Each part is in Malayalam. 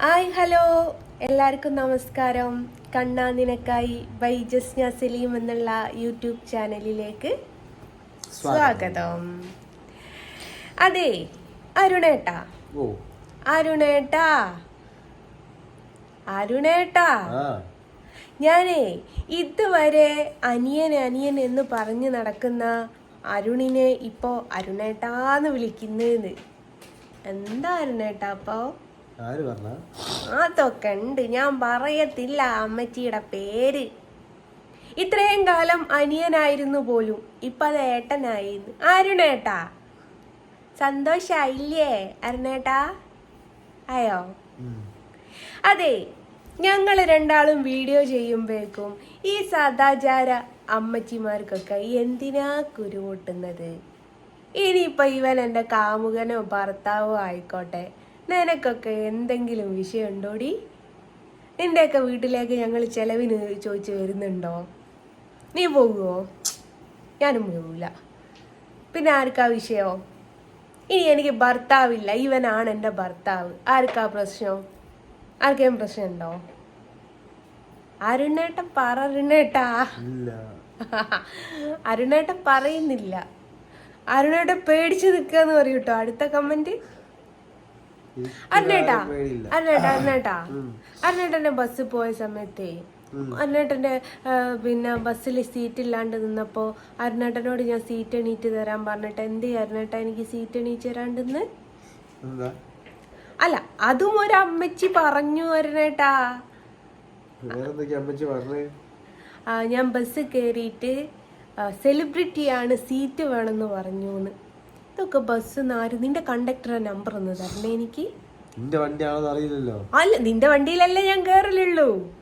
Hi hello. എല്ലാവർക്കും നമസ്കാരം. കണ്ണാ നിനക്കായി ബൈ ജസ്ന സലീം എന്നുള്ള യൂട്യൂബ് ചാനലിലേക്ക് സ്വാഗതം. അതെ അരുണേട്ടാ. അരുണേട്ടാ. അരുണേട്ടാ. ഞാനേ ഇതുവരെ അനിയൻ അനിയൻ എന്ന് പറഞ്ഞു നടക്കുന്ന അരുണിനെ ഇപ്പോ അരുണേട്ടാന്ന് വിളിക്കുന്നേന്ന്. എന്താ അരുണേട്ടാ അപ്പോ ആര് പറഞ്ഞ? അതൊക്കെ ഉണ്ട്. ഞാൻ പറയത്തില്ല അമ്മച്ചിയുടെ പേര്. ഇത്രയും കാലം അനിയനായിരുന്നു പോലും. ഇപ്പൊ അത് ഏട്ടനായി. അരുണേട്ടാ സന്തോഷായില്ലേ അരുണേട്ടാ അയോ അതെ ഞങ്ങൾ രണ്ടാളും വീഡിയോ ചെയ്യുമ്പോഴേക്കും ഈ സദാചാര അമ്മച്ചിമാർക്കൊക്കെ എന്തിനാ കുരുമുട്ടുന്നത് ഇനിയിപ്പൊ ഇവൻ എന്റെ കാമുകനോ ഭർത്താവോ ആയിക്കോട്ടെ. നിനക്കൊക്കെ എന്തെങ്കിലും വിഷയമുണ്ടോടി? നിന്റെയൊക്കെ വീട്ടിലേക്ക് ഞങ്ങൾ ചെലവിന് ചോദിച്ചു വരുന്നുണ്ടോ? നീ പോകുമോ ഞാനും പോകൂല പിന്നെ ആർക്കാ വിഷയോ? ഇനി എനിക്ക് ഭർത്താവില്ല. ഇവനാണ് എന്റെ ഭർത്താവ്. ആർക്കാ പ്രശ്നം? ആർക്കേം പ്രശ്നമുണ്ടോ? അരുണേട്ടൻ പറ അരുണേട്ടാ. അരുണേട്ട അരുണേട്ടൻ പറയുന്നില്ല. അരുണേട്ടൻ പേടിച്ച് നിൽക്കുക എന്ന് പറയൂട്ടോ അടുത്ത കമന്റ് അരുണേട്ടാ അരുണേട്ടാ അരുണേട്ടാ. അരുണേട്ടന്റെ ബസ് പോയ സമയത്തേ അരുണേട്ടന്റെ പിന്നെ ബസ്സിൽ സീറ്റ് ഇല്ലാണ്ട് നിന്നപ്പോ അരുണേട്ടനോട് ഞാൻ സീറ്റ് എണീറ്റ് തരാൻ പറഞ്ഞിട്ട് എന്തേ അരുണേട്ട എനിക്ക് സീറ്റ് എണീറ്റ് തരാണ്ടെന്ന്? അല്ല അതും ഒരു അമ്മച്ചി പറഞ്ഞു അരുണേട്ടാ. ഞാൻ ബസ് കയറിയിട്ട് സെലിബ്രിറ്റിയാണ് സീറ്റ് വേണമെന്ന് പറഞ്ഞു ഇതൊക്കെ ബസ് ആര്? നിന്റെ കണ്ടക്ടറെ നമ്പർ ഒന്ന് തരണേ എനിക്ക്. നിന്റെ വണ്ടിയാണെന്ന് അറിയില്ലല്ലോ. അല്ല നിന്റെ വണ്ടിയിലല്ലേ ഞാൻ കേറലുള്ളൂ.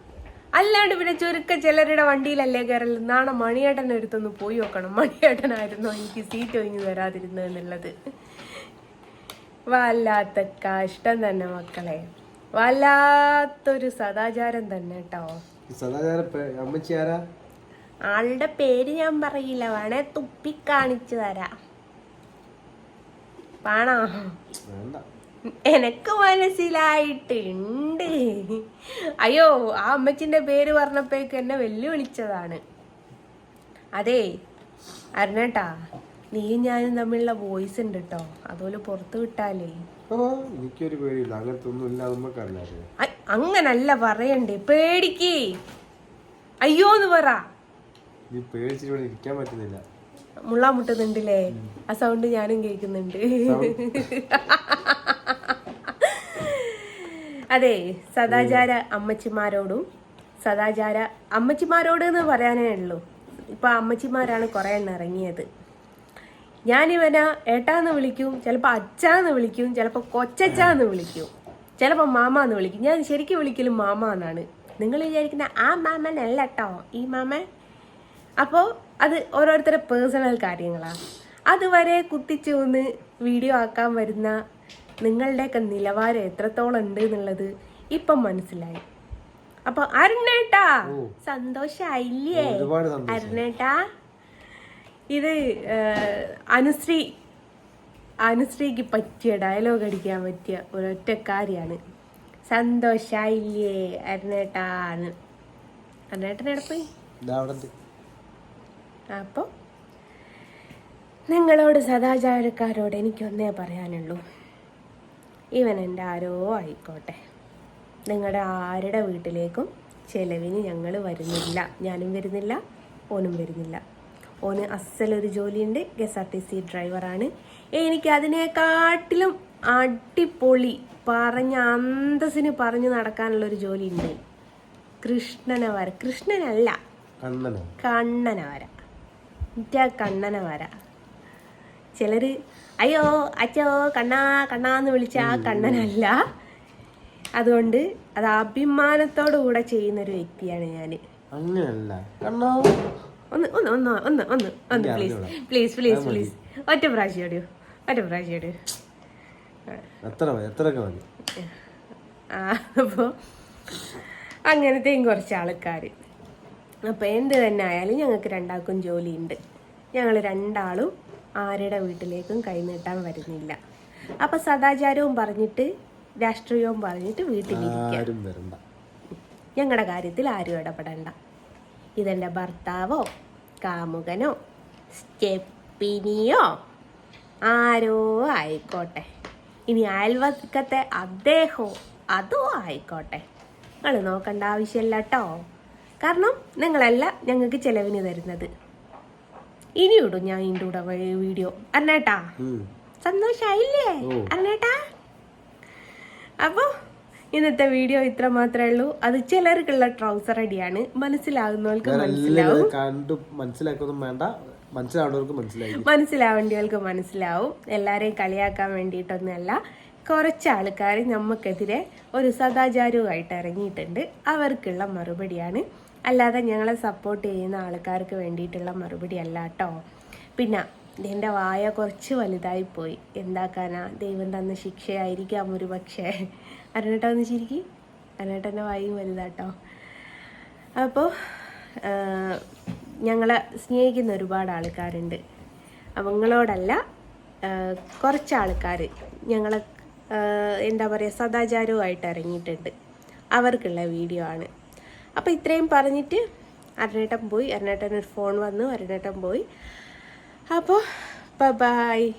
അല്ലാണ്ട് പിന്നെ ചുരുക്ക ചിലരുടെ വണ്ടിയിലല്ലേ കയറൽ നാളെ മണിയേട്ടൻ എടുത്തൊന്ന് പോയി നോക്കണം. മണിയേട്ടനായിരുന്നു എനിക്ക് സീറ്റ് ഒഴിഞ്ഞു തരാതിരുന്നതെന്നുള്ളത് വല്ലാത്ത കഷ്ടം തന്നെ മക്കളെ. വല്ലാത്തൊരു സദാചാരം തന്നെ കേട്ടോ. ആളുടെ പേര് ഞാൻ പറയില്ല. വേണേ തുപ്പി കാണിച്ചു തരാം. വേണ്ട. എനക്ക് മനസ്സിലായിട്ടുണ്ട്. അയ്യോ ആ അമ്മച്ചിന്റെ പേര് പറഞ്ഞപ്പോഴേക്ക് എന്നെ വെല്ലുവിളിച്ചതാണ്. അതെ അരുണേട്ടാ നീയും ഞാനും തമ്മിലുള്ള വോയിസ് ഉണ്ട് കേട്ടോ അതുപോലെ പുറത്തു വിട്ടാലേ. എനിക്കൊരു പേടിയില്ല. അങ്ങനത്തെ ഒന്നും ഇല്ല അങ്ങനല്ല പറയണ്ടേ. പേടിക്ക്. അയ്യോന്ന് പറ. നീ പേടിച്ചിട്ട് ഇരിക്കാൻ പറ്റുന്നില്ല. മുള്ളാ മുട്ടുന്നുണ്ടല്ലേ? ആ സൗണ്ട് ഞാനും കേൾക്കുന്നുണ്ട്. അതെ സദാചാര അമ്മച്ചിമാരോടും സദാചാര അമ്മച്ചിമാരോട് എന്ന് പറയാനേ ഉള്ളൂ. ഇപ്പൊ അമ്മച്ചിമാരാണ് കുറെ എണ്ണം ഇറങ്ങിയത്. ഞാനിവനെ ഏട്ടാന്ന് വിളിക്കും ചിലപ്പോൾ അച്ചാന്ന് വിളിക്കും ചിലപ്പോൾ കൊച്ചച്ചാന്ന് വിളിക്കും ചിലപ്പോൾ മാമാന്ന് വിളിക്കും. ഞാൻ ശരിക്കും വിളിക്കലും മാമ എന്നാണ് നിങ്ങൾ വിചാരിക്കുന്ന ആ മാമനല്ല കേട്ടോ ഈ മാമൻ. അപ്പോൾ അത് ഓരോരുത്തരുടെ പേഴ്സണൽ കാര്യങ്ങളാണ് അതുവരെ കുത്തിച്ചു ഒന്ന് വീഡിയോ ആക്കാൻ വരുന്ന നിങ്ങളുടെയൊക്കെ നിലവാരം എത്രത്തോളം ഉണ്ട് എന്നുള്ളത് ഇപ്പം മനസ്സിലായി. അപ്പൊ അരുണേട്ടാ സന്തോഷായില്ലേ? അരുണേട്ടാ ഇത് അനുശ്രീ അനുശ്രീക്ക് പറ്റിയ ഡയലോഗ് അടിക്കാൻ പറ്റിയ ഒരൊറ്റ കാര്യമാണ്. സന്തോഷായില്ലേ അരുണേട്ടാ അരുണേട്ടൻ എവിടെ പോയി. അപ്പോൾ നിങ്ങളോട് സദാചാരക്കാരോട് എനിക്കൊന്നേ പറയാനുള്ളൂ. ഇവൻ എന്റെ ആരോ ആയിക്കോട്ടെ. നിങ്ങളുടെ ആരുടെ വീട്ടിലേക്കും ചെലവിന് ഞങ്ങൾ വരുന്നില്ല. ഞാനും വരുന്നില്ല ഓനും വരുന്നില്ല. ഓന് അസലൊരു ജോലിയുണ്ട്. K S R T C ഡ്രൈവറാണ് എനിക്ക് അതിനെക്കാട്ടിലും അടിപൊളി പറഞ്ഞ അന്തസ്സിന് പറഞ്ഞു നടക്കാനുള്ളൊരു ജോലിയുണ്ട്. കൃഷ്ണനെ വര കൃഷ്ണനല്ല. കണ്ണനോ? കണ്ണന ആ കണ്ണനെ വര. ചിലര് അയ്യോ അച്ചോ കണ്ണാ കണ്ണാന്ന് വിളിച്ച ആ കണ്ണനല്ല. അതുകൊണ്ട് അത് അഭിമാനത്തോടു കൂടെ ചെയ്യുന്ന ഒരു വ്യക്തിയാണ് ഞാൻ അങ്ങനെയല്ല കണ്ണോ. ഒന്ന് ഒന്ന് ഒന്ന് ഒന്ന് ഒന്ന് ഒന്ന് പ്ലീസ് പ്ലീസ് പ്ലീസ് പ്ലീസ് ഒറ്റ പ്രാവശ്യം ഓടിയോ ഒറ്റ പ്രാവശ്യം ഓടിയോ അപ്പോൾ അങ്ങനത്തെയും കുറച്ച് ആൾക്കാർ അപ്പോൾ എന്ത് തന്നെ ആയാലും ഞങ്ങൾക്ക് രണ്ടാൾക്കും ജോലിയുണ്ട്. ഞങ്ങൾ രണ്ടാളും ആരുടെ വീട്ടിലേക്കും കൈനീട്ടാൻ വരുന്നില്ല. അപ്പം സദാചാരവും പറഞ്ഞിട്ട് രാഷ്ട്രീയവും പറഞ്ഞിട്ട് വീട്ടിലിരിക്കും. ഞങ്ങളുടെ കാര്യത്തിൽ ആരും ഇടപെടണ്ട. ഇതെന്റെ ഭർത്താവോ കാമുകനോ സ്റ്റെപ്പിനിയോ ആരോ ആയിക്കോട്ടെ. ഇനി അയൽവക്കത്തെ അദ്ദേഹമോ അതോ ആയിക്കോട്ടെ. നിങ്ങൾ നോക്കേണ്ട ആവശ്യമില്ല കേട്ടോ കാരണം നിങ്ങളല്ല ഞങ്ങൾക്ക് ചെലവിന് തരുന്നത്. ഇനി ഇടും ഞാൻ ഇതിന്റെ കൂടെ വീഡിയോ അന്നേട്ടാ. സന്തോഷായില്ലേ. അന്നേട്ടാ അപ്പോൾ ഇന്നത്തെ വീഡിയോ ഇത്ര മാത്രമേ ഉള്ളൂ. അത് ചിലർക്കുള്ള ട്രൗസർ അടിയാണ് മനസ്സിലാകുന്നവർക്ക് മനസ്സിലാവും. കണ്ടു മനസ്സിലാക്കൊന്നും വേണ്ട. മനസ്സിലാവുന്നവർക്ക് മനസ്സിലാവും മനസ്സിലാവേണ്ടിയവർക്ക് മനസ്സിലാവും. എല്ലാവരെയും കളിയാക്കാൻ വേണ്ടിയിട്ടൊന്നുമല്ല. കുറച്ച് ആൾക്കാർ നമുക്കെതിരെ ഒരു സദാചാരവുമായിട്ട് ഇറങ്ങിയിട്ടുണ്ട്. അവർക്കുള്ള മറുപടിയാണ്. അല്ലാതെ ഞങ്ങളെ സപ്പോർട്ട് ചെയ്യുന്ന ആൾക്കാർക്ക് വേണ്ടിയിട്ടുള്ള മറുപടി അല്ല കേട്ടോ പിന്നെ എന്റെ വായ കുറച്ച് വലുതായി പോയി. എന്താക്കാനാ? ദൈവം തന്ന ശിക്ഷയായിരിക്കാം ഒരു പക്ഷേ. അരനേട്ട ഒന്ന് ചിരിക്കി. അരുണേട്ടന്റെ വായും വലുതാട്ടോ. അപ്പോൾ ഞങ്ങളെ സ്നേഹിക്കുന്ന ഒരുപാട് ആൾക്കാരുണ്ട്. അപ്പം നിങ്ങളോടല്ല കുറച്ച് ആൾക്കാർ ഞങ്ങളെ എന്താ പറയുക സദാചാരവുമായിട്ട് ഇറങ്ങിയിട്ടുണ്ട്. അവർക്കുള്ള വീഡിയോ ആണ്. അപ്പോൾ ഇത്രയും പറഞ്ഞിട്ട് അരണേട്ടൻ പോയി. അരണേട്ടൻ ഒരു ഫോൺ വന്നു. അരണേട്ടൻ പോയി. അപ്പോൾ ബൈ